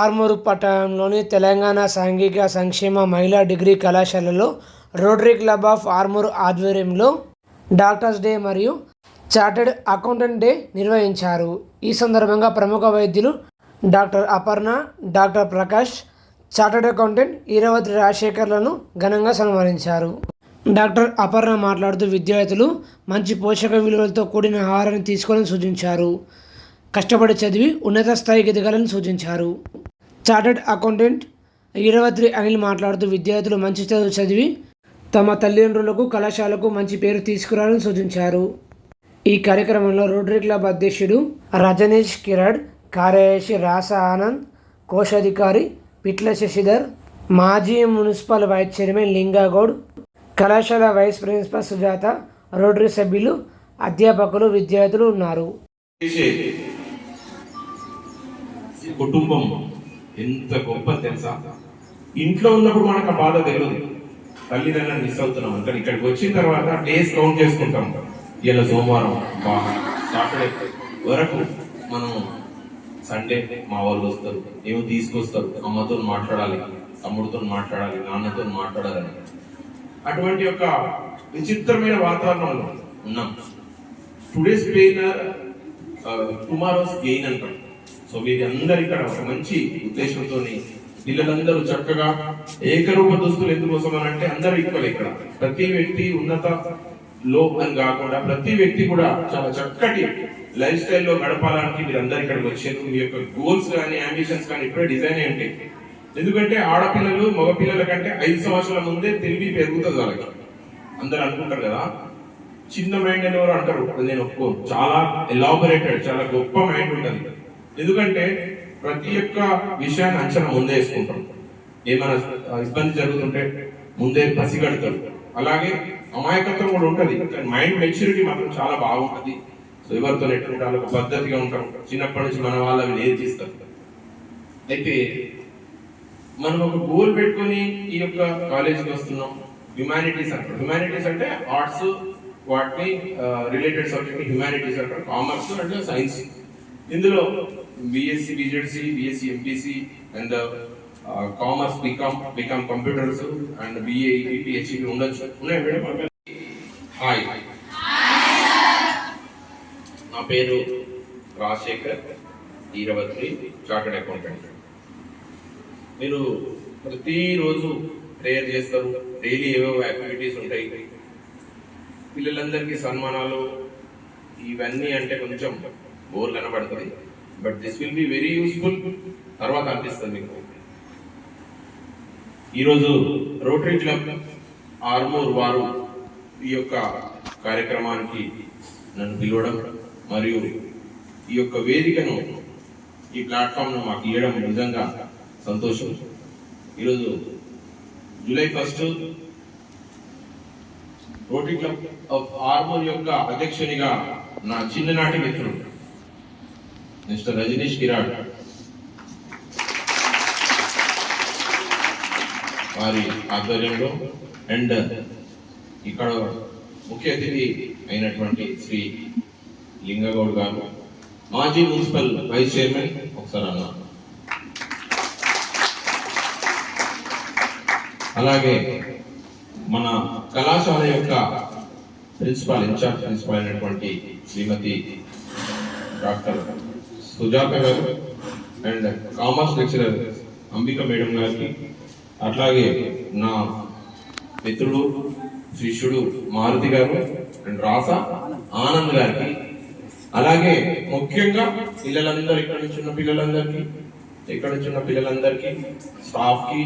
ఆర్మూరు పట్టణంలోని తెలంగాణ సాంఘిక సంక్షేమ మహిళా డిగ్రీ కళాశాలలో రోటరీ క్లబ్ ఆఫ్ ఆర్మూరు ఆధ్వర్యంలో డాక్టర్స్ డే మరియు చార్టెడ్ అకౌంటెంట్ డే నిర్వహించారు. ఈ సందర్భంగా ప్రముఖ వైద్యులు doctor Aparna doctor Prakash chartered accountant Eravathi రాజశేఖర్లను ఘనంగా సన్మానించారు. డాక్టర్ అపర్ణ మాట్లాడుతూ విద్యార్థులు మంచి పోషక విలువలతో కూడిన ఆహారాన్ని తీసుకోవాలని సూచించారు. కష్టపడి చదివి ఉన్నత స్థాయికి ఎదగాలని సూచించారు. చార్టర్డ్ అకౌంటెంట్ ఈరవత్రి అనిల్ మాట్లాడుతూ విద్యార్థులు మంచి చదువు చదివి తమ తల్లిదండ్రులకు కళాశాలకు మంచి పేరు తీసుకురావాలని సూచించారు. ఈ కార్యక్రమంలో రోటరీ క్లబ్ అధ్యక్షుడు రజనీష్ కిరడ్ కార్యదర్శి రాస ఆనంద్ కోశాధికారి పిట్ల శశిధర్ మాజీ మున్సిపల్ వైస్ చైర్మన్ లింగాగౌడ్ కళాశాల వైస్ ప్రిన్సిపల్ సుజాత రోటరీ సభ్యులు అధ్యాపకులు విద్యార్థులు ఉన్నారు. కుటుంబం ఎంత గొప్ప తెలుసా? ఇంట్లో ఉన్నప్పుడు మనకు ఆ బాధ తెలియదు తల్లిదండ్రులను మిస్ అవుతున్నాం కానీ ఇక్కడికి వచ్చిన తర్వాత డేస్ కౌంట్ చేసుకుంటాం. ఇలా సోమవారం సాటర్డే వరకు మనం సండే మా వాళ్ళు వస్తారు. ఏమో తీసుకొస్తారు. అమ్మతో మాట్లాడాలి. తమ్ముడితో మాట్లాడాలి. నాన్నతో మాట్లాడాలని అటువంటి యొక్క విచిత్రమైన వాతావరణంలో ఉన్నాం. టుడేస్ పెయిన్ టుమారోస్ గెయిన్ అంటాం. సో వీరందరూ ఇక్కడ ఒక మంచి ఉద్దేశంతో పిల్లలందరూ చక్కగా ఏకరూప దుస్తులు ఎందుకోసం అని అంటే అందరూ ఈక్వల్ ఇక్కడ. ప్రతి వ్యక్తి ఉన్నత లోపం కాకుండా ప్రతి వ్యక్తి కూడా చాలా చక్కటి లైఫ్ స్టైల్లో గడపాలని మీరు ఇక్కడికి వచ్చారు. మీ యొక్క గోల్స్ కానీ అంబిషన్స్ కానీ ఇప్పుడే డిజైన్ అయి ఉంటాయి. ఎందుకంటే ఆడపిల్లలు మగపిల్లల కంటే ఐదు సంవత్సరాల ముందే తెలివి పెరుగుతుంది వాళ్ళకి. అందరు అనుకుంటారు కదా చిన్న మైండ్ అనేవారు అంటారు అది నేను ఒప్పుకోను. చాలా ఎలాబొరేటెడ్ చాలా గొప్ప మైండ్ ఉంటుంది. ఎందుకంటే ప్రతి ఒక్క విషయాన్ని అంచనా ముందే వేసుకుంటాం. ఏమైనా ఇబ్బంది జరుగుతుంటే ముందే పసిగడతారు అలాగే అమాయకత్వం కూడా ఉంటుంది. మైండ్ మెచ్యూరిటీ మాత్రం చాలా బాగుంటుంది. సో ఎవరితో ఎట్లుంటారు ఒక పద్ధతిగా ఉంటాం. చిన్నప్పటి నుంచి మన వాళ్ళు అవి నేర్పిస్తారు అయితే మనం ఒక గోల్ పెట్టుకొని ఈ యొక్క కాలేజీకి వస్తున్నాం. హ్యుమానిటీస్ అంటారు హ్యుమానిటీస్ అంటే ఆర్ట్స్ వాటిని రిలేటెడ్ సబ్జెక్ట్ హ్యుమానిటీస్ అంటారు కామర్స్ అంటే. సైన్స్ ఇందులో BSc BZC BSc MPC and commerce BCom BCom computers and BA ఉండొచ్చు. ఉన్నాయి మేడం? హాయ్ నా పేరు రాజశేఖర్ ఈరవత్రి చార్టెడ్ అకౌంటెంట్. మీరు ప్రతిరోజు ప్రేయర్ చేస్తారు డైలీ ఏవేవో యాక్టివిటీస్ ఉంటాయి. పిల్లలందరికీ సన్మానాలు. ఇవన్నీ అంటే కొంచెం బోర్ కనబడుతుంది. But this will be very useful తర్వాత అనిపిస్తుంది మీకు. ఈరోజు రోటరీ క్లబ్ ఆర్మూర్ వారు ఈ యొక్క కార్యక్రమానికి నన్ను పిలవడం మరియు ఈ యొక్క వేదికను ఈ ప్లాట్ఫామ్ను మాకు ఇవ్వడం నిజంగా సంతోషం. ఈరోజు July first Rotary club of Armoor యొక్క అధ్యక్షునిగా నా చిన్ననాటి మిత్రుడు మిస్టర్ రజనీష్ కిరాడ్ వారి ఆధ్వర్యంలో అండ్ ఇక్కడ ముఖ్య అతిథి అయినటువంటి శ్రీ లింగగౌడ్ గారు మాజీ మున్సిపల్ వైస్ చైర్మన్ ఒకసారి అన్నారు అలాగే మన కళాశాల యొక్క ప్రిన్సిపాల్ ఇన్ఛార్జ్ ప్రిన్సిపాల్ అయినటువంటి Srimathi doctor Sujatha garu and commerce lecturer Ambika madam గారికి అట్లాగే నా మిత్రుడు శిష్యుడు మారుతి గారు అండ్ రాస ఆనంద్ గారికి అలాగే ముఖ్యంగా పిల్లలందరూ ఇక్కడ నుంచి ఉన్న పిల్లలందరికీ ఇక్కడ నుంచి ఉన్న పిల్లలందరికీ స్టాఫ్కి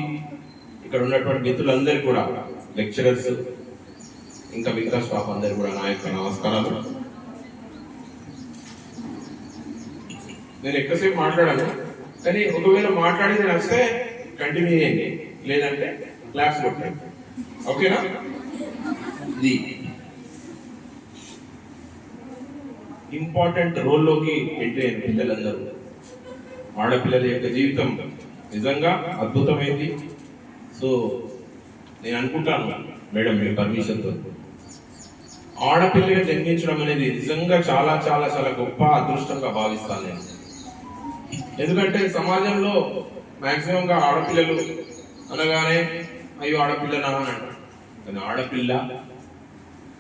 ఇక్కడ ఉన్నటువంటి మిత్రులందరికీ కూడా లెక్చరర్స్ ఇంకా మిగతా స్టాఫ్ అందరు కూడా నా యొక్క నమస్కారాలు. నేను ఎక్కువసేపు మాట్లాడాను. కానీ ఒకవేళ మాట్లాడేది వస్తే కంటిన్యూ చేయండి. లేదంటే క్లాస్ కొట్టండి. ఓకేనా? ఇది ఇంపార్టెంట్ రోల్లోకి ఎంట్రీ అయిన పిల్లలందరూ. ఆడపిల్లల యొక్క జీవితం నిజంగా అద్భుతమైంది. సో నేను అనుకుంటాను మేడం మీ పర్మిషన్తో ఆడపిల్లగా జన్మించడం అనేది నిజంగా చాలా చాలా చాలా గొప్ప అదృష్టంగా భావిస్తాను నేను. ఎందుకంటే సమాజంలో మాక్సిమం గా ఆడపిల్లలు అనగానే అయ్యో ఆడపిల్లనా అని అంటారు. కానీ ఆడపిల్ల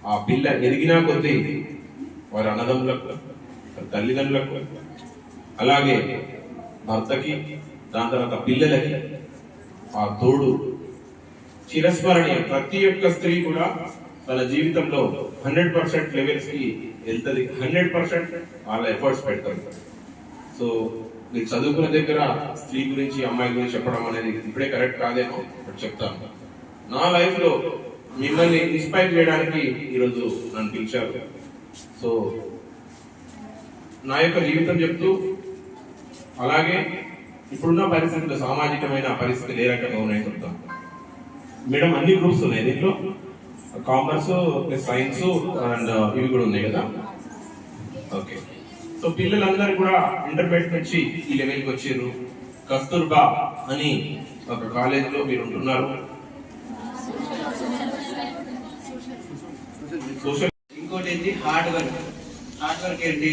ఆ పిల్ల ఎదిగినా కొద్దీ వారి అన్నదమ్ములకు తల్లిదండ్రులకు అలాగే భర్తకి దాని తర్వాత పిల్లలకి ఆ తోడు చిరస్మరణీయ. ప్రతి ఒక్క స్త్రీ కూడా తన జీవితంలో హండ్రెడ్ పర్సెంట్ లెవెల్స్కి వెళ్తుంది. హండ్రెడ్ పర్సెంట్ వాళ్ళ ఎఫర్ట్స్ పెడతారు. సో మీరు చదువుకున్న దగ్గర స్త్రీ గురించి అమ్మాయి గురించి చెప్పడం అనేది ఇప్పుడే కరెక్ట్ కాదేమో ఇప్పుడు చెప్తాను. నా లైఫ్లో మిమ్మల్ని ఇన్స్పైర్ చేయడానికి ఈరోజు నన్ను పిలిచారు. సో నా యొక్క జీవితం చెప్తూ అలాగే ఇప్పుడున్న పరిస్థితులు సామాజికమైన పరిస్థితులు ఏ రకంగా ఉన్నాయని చెప్తాను. మేడం అన్ని గ్రూప్స్ ఉన్నాయి దీంట్లో. కామర్స్ ప్లస్ సైన్స్ అండ్ ఇవి కూడా ఉన్నాయి కదా? ఓకే సో పిల్లలందరూ కూడా ఇంటర్మీడియట్ నుంచి ఈ లెవెల్కి వచ్చారు. కస్తూర్బా అని ఒక కాలేజీలో మీరు ఉంటున్నారు. సోషల్ ఇంకోటి ఏంటి హార్డ్ వర్క్. హార్డ్ వర్క్ ఏంటి?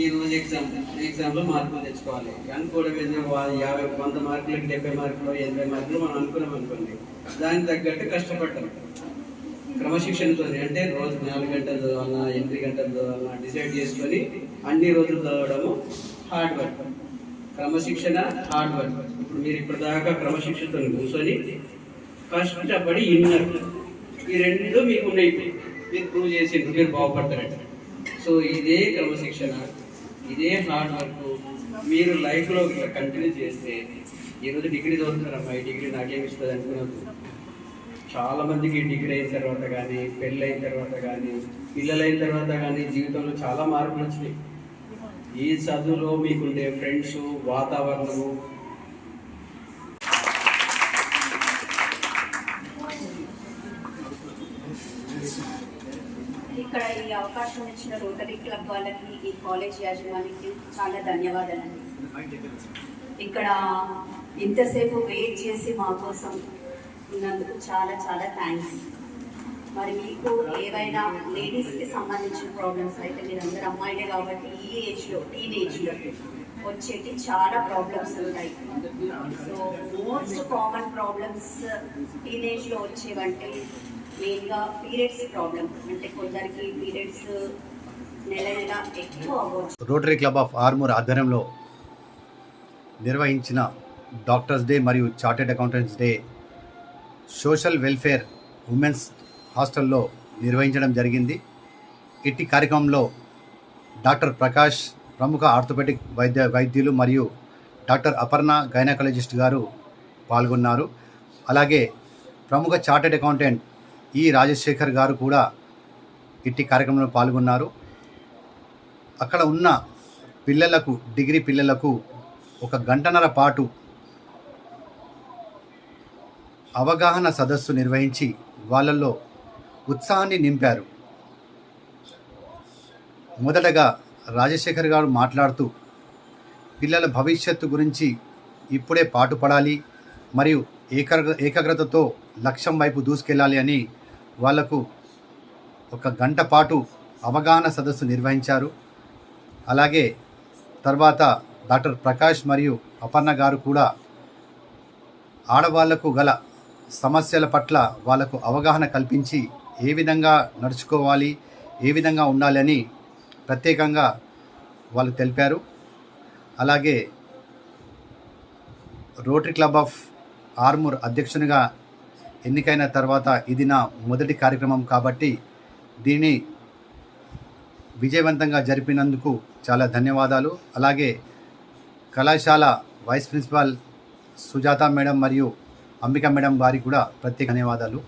ఈ రోజు ఎగ్జామ్ ఎగ్జామ్లో మార్కులు తెచ్చుకోవాలి. అనుకోవడం ఏంటంటే యాభై వంద మార్కులకి డెబ్బై మార్కులు ఎనభై మార్కులు మనం అనుకున్నాం అనుకోండి దానికి తగ్గట్టు కష్టపడటం క్రమశిక్షణతో అంటే రోజు నాలుగు గంటలు చదవాలా ఎనిమిది గంటలు చదవాలా డిసైడ్ చేసుకొని అన్ని రోజులు చదవడము హార్డ్ వర్క్. క్రమశిక్షణ హార్డ్ వర్క్. ఇప్పుడు మీరు ఇప్పటిదాకా క్రమశిక్షణతో కూర్చొని కష్టపడి ఇన్నర్. ఈ రెండు మీకు ఉన్నాయి మీరు ప్రూవ్ చేసి మీరు బాగుపడతారట సో ఇదే క్రమశిక్షణ ఇదే హార్డ్ వర్క్. మీరు లైఫ్లో ఇట్లా కంటిన్యూ చేస్తే ఈరోజు డిగ్రీ చదువుతున్నారమ్మా ఈ డిగ్రీ నాకేం ఇస్తుంది అనుకున్నది చాలా మందికి డిగ్రీ అయిన తర్వాత కానీ పెళ్ళి అయిన తర్వాత కానీ పిల్లలు అయిన తర్వాత కానీ జీవితంలో చాలా మార్పులు వచ్చినాయి. ఈ చదువులో మీకుండే ఫ్రెండ్స్ వాతావరణము. ఇక్కడ ఈ అవకాశం ఇచ్చిన రోటరీ క్లబ్ వాళ్ళకి ఈ కాలేజ్ యాజమానికి చాలా ధన్యవాదాలండి. ఇక్కడ ఇంతసేపు వెయిట్ చేసి మా కోసం ఉన్నందుకు చాలా చాలా థ్యాంక్స్ మరి మీకు ఏవైనా లేడీస్కి సంబంధించిన ప్రాబ్లమ్స్ అయితే మీరందరూ అమ్మాయిలే కాబట్టి ఈ ఏజ్లో టీన్ ఏజ్లో వచ్చేటి చాలా ప్రాబ్లమ్స్ ఉంటాయి. సో మోస్ట్ కామన్ ప్రాబ్లమ్స్ టీనేజ్లో వచ్చేవంటే మెయిన్గా పీరియడ్స్ ప్రాబ్లం అంటే కొందరికి పీరియడ్స్ నెల నెల ఎక్కువ అవ్వచ్చు. రోటరీ క్లబ్ ఆఫ్ ఆర్మూర్ ఆధ్వర్యంలో నిర్వహించిన డాక్టర్స్ డే మరియు chartered accountants day social welfare women's హాస్టల్లో నిర్వహించడం జరిగింది. ఇట్టి కార్యక్రమంలో డాక్టర్ ప్రకాష్ ప్రముఖ ఆర్థోపెటిక్ వైద్య వైద్యులు మరియు డాక్టర్ అపర్ణ గైనకాలజిస్ట్ గారు పాల్గొన్నారు. అలాగే ప్రముఖ చార్టెడ్ అకౌంటెంట్ ఈ రాజశేఖర్ గారు కూడా ఇట్టి కార్యక్రమంలో పాల్గొన్నారు. అక్కడ ఉన్న పిల్లలకు డిగ్రీ పిల్లలకు ఒక గంటన్నర పాటు అవగాహన సదస్సు నిర్వహించి వాళ్ళల్లో ఉత్సాహాన్ని నింపారు. మొదటగా రాజశేఖర్ గారు మాట్లాడుతూ పిల్లల భవిష్యత్తు గురించి ఇప్పుడే పాటుపడాలి మరియు ఏకాగ్ర ఏకాగ్రతతో లక్ష్యం వైపు దూసుకెళ్ళాలి అని వాళ్ళకు ఒక గంట పాటు అవగాహన సదస్సు నిర్వహించారు. అలాగే తర్వాత డాక్టర్ ప్రకాష్ మరియు అపర్ణ గారు కూడా ఆడవాళ్ళకు గల సమస్యల పట్ల వాళ్ళకు అవగాహన కల్పించి ఏ విధంగా నడుచుకోవాలి ఏ విధంగా ఉండాలి అని ప్రత్యేకంగా వాళ్ళు తెలిపారు. అలాగే రోటరీ క్లబ్ ఆఫ్ ఆర్మూర్ అధ్యక్షునిగా ఎన్నికైన తర్వాత ఇది నా మొదటి కార్యక్రమం కాబట్టి దీన్ని విజయవంతంగా జరిపినందుకు చాలా ధన్యవాదాలు. అలాగే కళాశాల వైస్ ప్రిన్సిపాల్ సుజాత మేడం మరియు అంబిక మేడం వారికి కూడా ప్రత్యేక ధన్యవాదాలు.